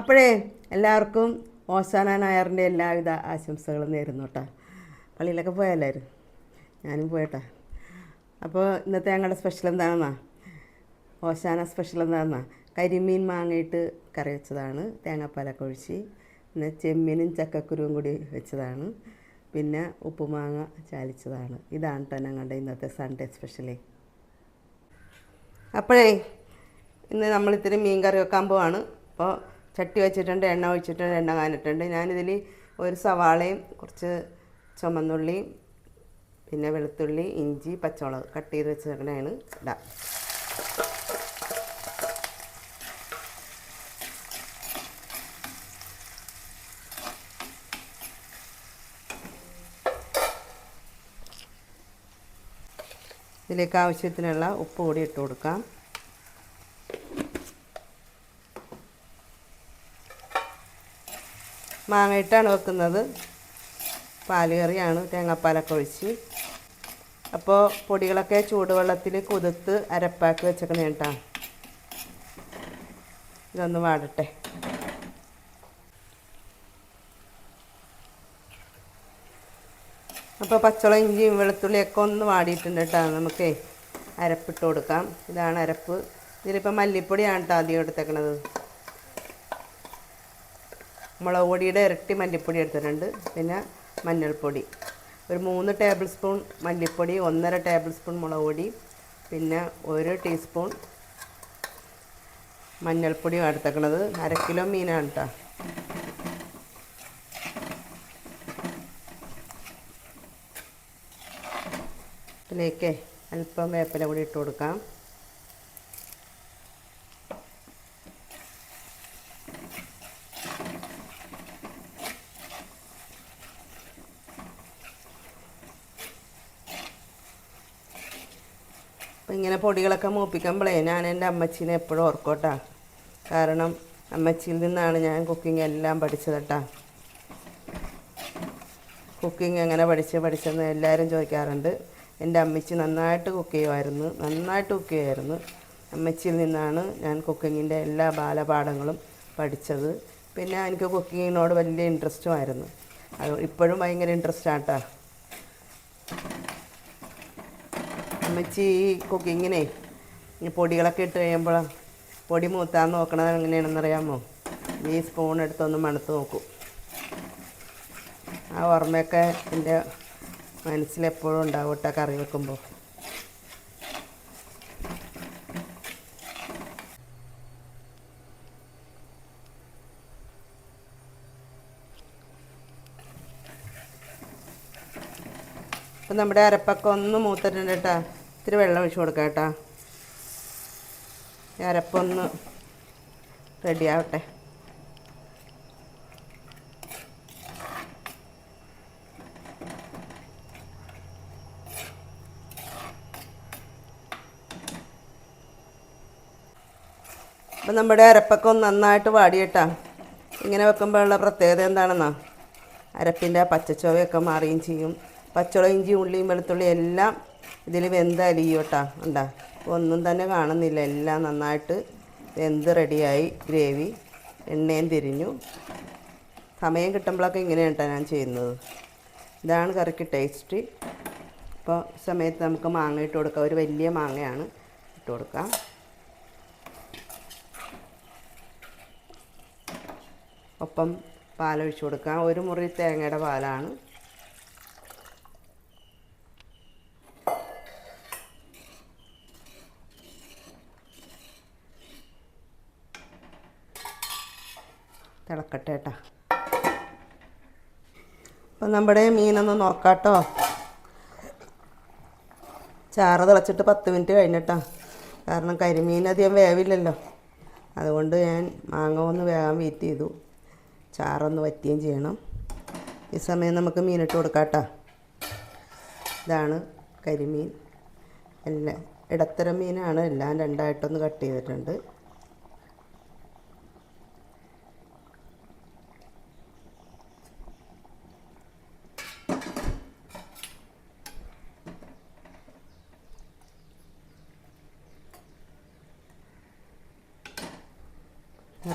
അപ്പോഴേ എല്ലാവർക്കും ഓശാന നായറിന്റെ എല്ലാവിധ ആശംസകളും നേരുന്നു കേട്ടോ. പള്ളിയിലൊക്കെ പോയല്ലായിരുന്നു ഞാനും പോയട്ടാ. അപ്പോൾ ഇന്നത്തെ ഞങ്ങളുടെ സ്പെഷ്യൽ എന്താണെന്നാ? ഓശാന സ്പെഷ്യൽ എന്താണെന്നാ? കരിമീൻ മാങ്ങയിട്ട് കറി വെച്ചതാണ്. തേങ്ങാപ്പാലൊക്കെ ഒഴിച്ച്. പിന്നെ ചെമ്മീനും ചക്കക്കുരുവും കൂടി വെച്ചതാണ്. പിന്നെ ഉപ്പുമാങ്ങ ചാലിച്ചതാണ്. ഇതാണ് കേട്ടോ ഞങ്ങളുടെ ഇന്നത്തെ സൺഡേ സ്പെഷ്യലേ അപ്പോഴേ ഇന്ന് നമ്മൾ ഇത്തിരി മീൻ കറി വെക്കാൻ പോവാണ്. അപ്പോൾ ചട്ടി വെച്ചിട്ടുണ്ട് എണ്ണ ഒഴിച്ചിട്ടുണ്ട് എണ്ണ കാനിട്ടുണ്ട് ഞാനിതിൽ ഒരു സവാളയും കുറച്ച് ചുമന്നുള്ളി പിന്നെ വെളുത്തുള്ളി ഇഞ്ചി പച്ചമുളക് കട്ട് ചെയ്ത് വെച്ചേക്കണേണ്. ഇടാം ഇതിലേക്ക് ആവശ്യത്തിനുള്ള ഉപ്പ് കൂടി ഇട്ട് കൊടുക്കാം. മാങ്ങയിട്ടാണ് വെക്കുന്നത്. പാലുകറിയാണ് തേങ്ങാപ്പാലൊക്കെ ഒഴിച്ച്. അപ്പോൾ പൊടികളൊക്കെ ചൂടുവെള്ളത്തിൽ കുതിർത്ത് അരപ്പാക്കി വെച്ചേക്കണേ കേട്ടോ ഇതൊന്ന് വാടട്ടെ. അപ്പോൾ പച്ചളം ഇഞ്ചിയും വെളുത്തുള്ളിയൊക്കെ ഒന്ന് വാടിയിട്ടുണ്ട് കേട്ടോ നമുക്ക് അരപ്പിട്ട് കൊടുക്കാം. ഇതാണ് അരപ്പ്. ഇതിലിപ്പോൾ മല്ലിപ്പൊടിയാണ് കേട്ടോ ആദ്യം എടുത്തേക്കണത്. മുളക് പൊടിയുടെ ഇരട്ടി മല്ലിപ്പൊടി എടുത്തിട്ടുണ്ട്. പിന്നെ മഞ്ഞൾപ്പൊടി. ഒരു മൂന്ന് ടേബിൾ സ്പൂൺ മല്ലിപ്പൊടി ഒന്നര ടേബിൾ സ്പൂൺ മുളക് പൊടി പിന്നെ ഒരു ടീസ്പൂൺ മഞ്ഞൾപ്പൊടി എടുത്തേക്കണത്. അര കിലോ മീനാണ് കേട്ടോ ഇതിലേക്ക് അല്പം വേപ്പില കൂടി ഇട്ട് കൊടുക്കാം. പൊടികളൊക്കെ മൂപ്പിക്കുമ്പോഴേ ഞാൻ എന്റെ അമ്മച്ചീനെ എപ്പോഴും ഓർക്കോട്ടാ. കാരണം അമ്മച്ചിയിൽ നിന്നാണ് ഞാൻ കുക്കിംഗ് എല്ലാം പഠിച്ചത് കേട്ടാ കുക്കിംഗ് എങ്ങനെ പഠിച്ച് പഠിച്ചെന്ന് എല്ലാവരും ചോദിക്കാറുണ്ട്. എന്റെ അമ്മച്ചി നന്നായിട്ട് കുക്ക് ചെയ്യുമായിരുന്നു നന്നായിട്ട് കുക്ക് ചെയ്യുമായിരുന്നു അമ്മച്ചിയിൽ നിന്നാണ് ഞാൻ കുക്കിങ്ങിന്റെ എല്ലാ ബാലപാഠങ്ങളും പഠിച്ചത്. പിന്നെ എനിക്ക് കുക്കിങ്ങിനോട് വലിയ ഇൻട്രസ്റ്റുമായിരുന്നു അത് ഇപ്പോഴും ഭയങ്കര ഇൻട്രസ്റ്റ് ആട്ടാ അമ്മച്ചി കുക്കിങ്ങിനെ ഈ പൊടികളൊക്കെ ഇട്ട് കഴിയുമ്പോൾ പൊടി മൂത്താൻ നോക്കണത് എങ്ങനെയാണെന്നറിയാമോ? ഈ സ്പൂൺ എടുത്തൊന്ന് മണത്ത് നോക്കും. ആ ഓർമ്മയൊക്കെ എന്റെ മനസ്സിലെപ്പോഴും ഉണ്ടാവും കേട്ടോ കറി വെക്കുമ്പോൾ. അപ്പം നമ്മുടെ അരപ്പൊക്കെ ഒന്ന് മൂത്തിട്ടുണ്ട് കേട്ടോ. ഇത്തിരി വെള്ളം ഒഴിച്ച് കൊടുക്കാം കേട്ടോ. അരപ്പൊന്ന് റെഡിയാവട്ടെ അപ്പം നമ്മുടെ അരപ്പൊക്കെ ഒന്ന് നന്നായിട്ട് വാടിയിട്ടാ ഇങ്ങനെ വെക്കുമ്പോഴുള്ള പ്രത്യേകത എന്താണെന്നാ? അരപ്പിന്റെ പച്ചച്ചുവയൊക്കെ മാറുകയും ചെയ്യും. പച്ചമുളക് ഇഞ്ചി ഉള്ളിയും വെളുത്തുള്ളിയും എല്ലാം ഇതിൽ വെന്ത് അലിയും ഉണ്ടാ ഉണ്ടാ ഒന്നും തന്നെ കാണുന്നില്ല. എല്ലാം നന്നായിട്ട് വെന്ത് റെഡിയായി ഗ്രേവി. എണ്ണയും തിരിഞ്ഞു. സമയം കിട്ടുമ്പോഴൊക്കെ ഇങ്ങനെയാണ് കേട്ടോ ഞാൻ ചെയ്യുന്നത്. ഇതാണ് കറിക്ക് ടേസ്റ്റ്. ഇപ്പോൾ സമയത്ത് നമുക്ക് മാങ്ങ ഇട്ട് കൊടുക്കാം. ഒരു വലിയ മാങ്ങയാണ് ഇട്ട് കൊടുക്കാം. ഒപ്പം പാലൊഴിച്ച് കൊടുക്കാം. ഒരു മുറി തേങ്ങയുടെ പാലാണ്. തിളക്കട്ടെ കേട്ടോ അപ്പം നമ്മുടെ മീനൊന്ന് നോക്കാട്ടോ. ചാറ് തിളച്ചിട്ട് പത്ത് മിനിറ്റ് കഴിഞ്ഞിട്ടാ. കാരണം കരിമീൻ അധികം വേവില്ലല്ലോ. അതുകൊണ്ട് ഞാൻ മാങ്ങ ഒന്ന് വേഗം വെയിറ്റ് ചെയ്തു. ചാറൊന്ന് വറ്റുകയും ചെയ്യണം. ഈ സമയം നമുക്ക് മീനിട്ട് കൊടുക്കാം കേട്ടോ ഇതാണ് കരിമീൻ. എല്ലാം ഇടത്തരം മീനാണ് എല്ലാം രണ്ടായിട്ടൊന്ന് കട്ട് ചെയ്തിട്ടുണ്ട്.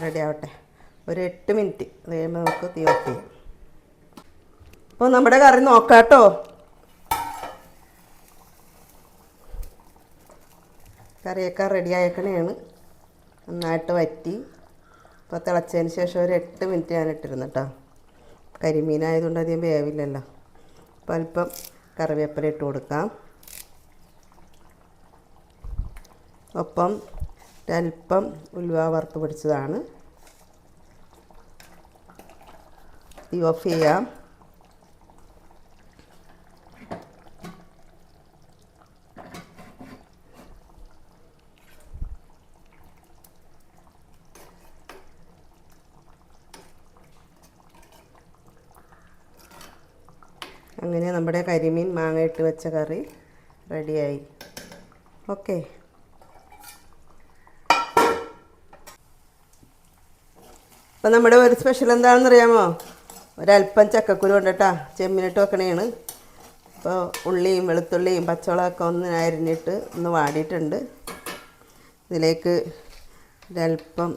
റെഡി ആവട്ടെ. ഒരു എട്ട് മിനിറ്റ്. അത് നമുക്ക് തീ ഓഫ് ചെയ്യാം. അപ്പോൾ നമ്മുടെ കറി നോക്കാട്ടോ കറിയൊക്കെ റെഡി ആയേക്കണേണ്. നന്നായിട്ട് വറ്റി. ഇപ്പോൾ തിളച്ചതിന് ശേഷം ഒരു എട്ട് മിനിറ്റ് ഞാൻ ഇട്ടിരുന്നു കേട്ടോ കരിമീനായതുകൊണ്ട് അധികം വേവില്ലല്ലോ. അപ്പോൾ അല്പം കറിവേപ്പില ഇട്ട് കൊടുക്കാം. ഒപ്പം അല്പം ഉലുവ വറുത്ത് പിടിച്ചതാണ്. തീ ഓഫ് അങ്ങനെ നമ്മുടെ കരിമീൻ മാങ്ങ ഇട്ട് വെച്ച കറി റെഡിയായി. ഓക്കെ. അപ്പം നമ്മുടെ ഒരു സ്പെഷ്യൽ എന്താണെന്ന് അറിയാമോ ഒരല്പം ചക്കക്കുരു കൊണ്ടിട്ടാ ചെമ്മിനിട്ട് വെക്കണേണ്. അപ്പോൾ ഉള്ളിയും വെളുത്തുള്ളിയും പച്ചമുളകൊക്കെ ഒന്ന് അരിഞ്ഞിട്ട് ഒന്ന് വാടിയിട്ടുണ്ട്. ഇതിലേക്ക് ഒരല്പം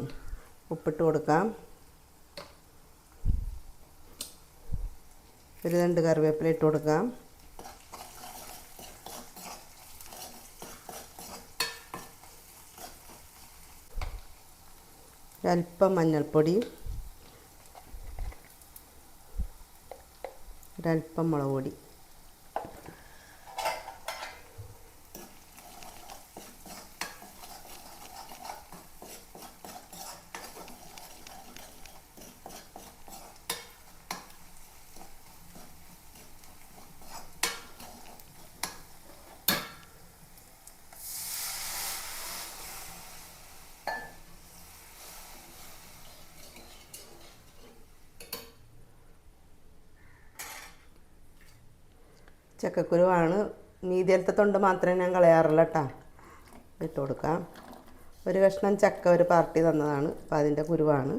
ഉപ്പിട്ട് കൊടുക്കാം. ഒരു രണ്ട് കറിവേപ്പില ഇട്ട് കൊടുക്കാം. ഒരല്പം മഞ്ഞൾപ്പൊടി ഒരല്പം മുളക് പൊടി ചക്കക്കുരുവാണ്. മീതിയലത്തെ തൊണ്ട് മാത്രമേ ഞാൻ കളയാറുള്ളൂ കേട്ടോ. ഇട്ട് കൊടുക്കാം. ഒരു കഷ്ണം ചക്ക ഒരു പാർട്ടി തന്നതാണ്. അപ്പോൾ അതിന്റെ കുരുവാണ്.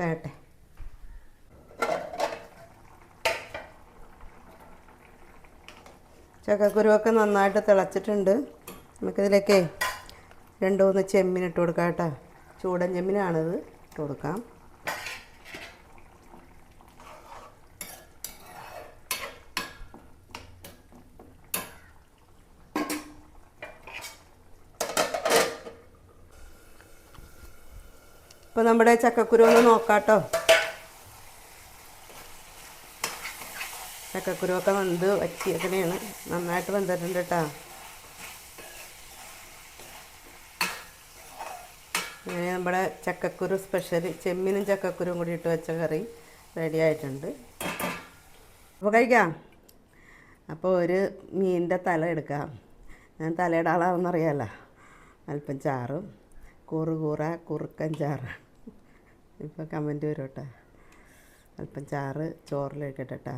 വേട്ടെ. ചക്കക്കുരുവൊക്കെ നന്നായിട്ട് തിളച്ചിട്ടുണ്ട്. നമുക്കിതിലേക്ക് രണ്ട് മൂന്ന് ചെമ്മീൻ ഇട്ട് കൊടുക്കാം കേട്ടോ. ചൂടൻ ചെമ്മീനാണിത്. ഇട്ട് കൊടുക്കാം. ഇപ്പോൾ നമ്മുടെ ചക്കക്കുരു ഒന്ന് നോക്കാം കേട്ടോ. ചക്കക്കുരുവൊക്കെ വെന്ത് വച്ചിയേക്കണേണ് നന്നായിട്ട് വെന്തിട്ടുണ്ട് കേട്ടോ. അങ്ങനെ നമ്മുടെ ചക്കക്കുരു സ്പെഷ്യൽ ചെമ്മീനും ചക്കക്കുരും കൂടി ഇട്ട് വെച്ച കറി റെഡി ആയിട്ടുണ്ട്. അപ്പോൾ കഴിക്കാം. അപ്പോൾ ഒരു മീനിന്റെ തല എടുക്കാം. ഞാൻ തലയുടെ ആളാണെന്നറിയാമല്ലോ അല്പം ചാറും കൂറ് കൂറ കുറുക്കൻ ചാറ്. ഇപ്പോൾ കമന്റ് വരും കേട്ടോ അല്പം ചാറ് ചോറിലേക്കിട്ടെ കേട്ടോ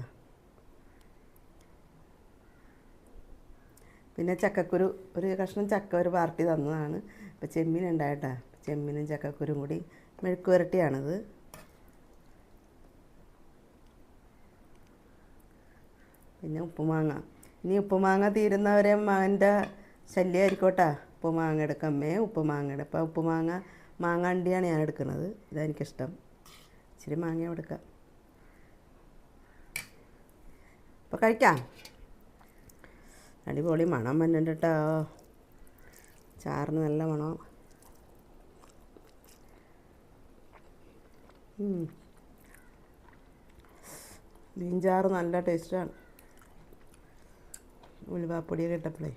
പിന്നെ ചക്കക്കുരു ഒരു കഷ്ണം ചക്ക ഒരു പാർട്ടി തന്നതാണ്. ഇപ്പോൾ ചെമ്മീൻ ഉണ്ടായിട്ടാ. ചെമ്മീനും ചക്കക്കുരും കൂടി മെഴുക്ക് വരട്ടിയാണിത്. പിന്നെ ഉപ്പുമാങ്ങ. ഇനി ഉപ്പുമാങ്ങ തീരുന്നവരെ മകന്റെ ശല്യമായിരിക്കോട്ടാ ഉപ്പുമാങ്ങ എടുക്കമ്മേ ഉപ്പുമാങ്ങ എടുക്കാം ഉപ്പുമാങ്ങ മാങ്ങാണ്ടിയാണ് ഞാൻ എടുക്കുന്നത്. ഇതെനിക്കിഷ്ടം ഇച്ചിരി മാങ്ങ എടുക്കാം ഇപ്പം കഴിക്കാം. അടിപൊളി മണം വന്നിട്ട് കേട്ടോ. ചാറിന് നല്ല മണം? ഉം. മീൻ ചാറ് നല്ല ടേസ്റ്റാണ്. ഉലുവാപ്പൊടിയൊക്കെ ഇട്ടപ്പോഴേ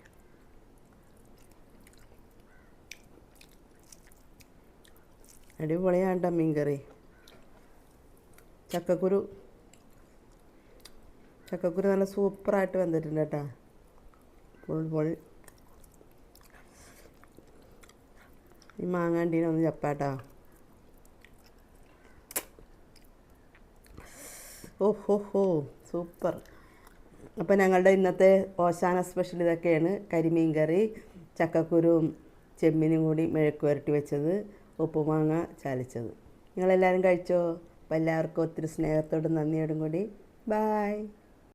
അടിപൊളിയാണ് കേട്ടോ മീൻകറി. ചക്കക്കുരു. ചക്കക്കുരു നല്ല സൂപ്പറായിട്ട് വന്നിട്ടുണ്ട് കേട്ടോ. ഫുൾ പൊളി ഈ മാങ്ങാണ്ടീനെ ഒന്ന് ചപ്പാട്ടോ. ഓ ഹോ സൂപ്പർ. അപ്പോൾ ഞങ്ങളുടെ ഇന്നത്തെ ഓശാന സ്പെഷ്യൽ ഇതൊക്കെയാണ് കരിമീൻ കറി ചക്കക്കുരുവും ചെമ്മീനും കൂടി മെഴുക്ക് പുരട്ടി വെച്ചത് ഉപ്പുമാങ്ങ ചാലിച്ചത്. നിങ്ങളെല്ലാവരും കഴിച്ചോ? അപ്പോൾ എല്ലാവർക്കും ഒത്തിരി സ്നേഹത്തോടും നന്ദിയോടും കൂടി. ബായ്